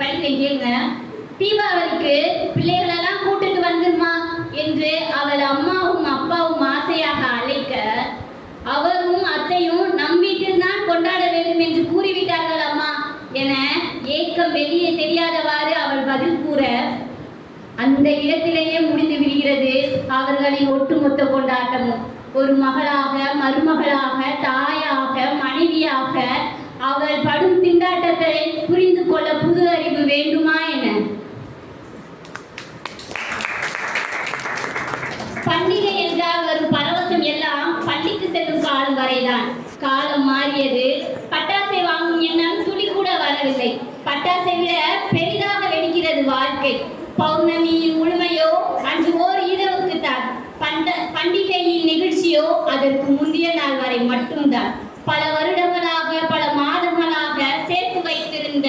படிக்கிறேன் கேளுங்க. தீபாவளிக்கு பிள்ளைகளெல்லாம் கூட்டிட்டு வந்துருமா என்று அவள் அம்மாவும் அப்பாவும் ஆசையாக அழைக்க அவரும் அத்தையும் நம் வீட்டில் தான் கொண்டாட வேண்டும் என்று கூறிவிட்டார்கள் அம்மா என ஏக்கம் வெளியே தெரியாதவாறு அவள் பதில் கூற அந்த இடத்திலேயே முடிந்து விடுகிறது அவர்களின் ஒட்டுமொத்த கொண்டாட்டமும். ஒரு மகளாக மருமகளாக தாயாக மனைவியாக அவள் படும் திண்டாட்டத்தை புரிந்து கொள்ள புது பண்டிகை என்றால் வரும் பரவசம் எல்லாம் பள்ளிக்கு செல்லும் காலம் வரைதான். காலம் மாறியது. பட்டாசை வாங்கும் எண்ணம் துளி கூட வரவில்லை. பட்டாசை விட பெரிதாக வெடிக்கிறது வாழ்க்கை. பௌர்ணமியின் முழுமையோ அன்று ஓர் இரவுக்கு தான். பண்ட பண்டிகையின் நிகழ்ச்சியோ அதற்கு முந்தைய நாள் வரை மட்டும்தான். பல வருடங்களாக பல மாதங்களாக சேர்த்து வைத்திருந்த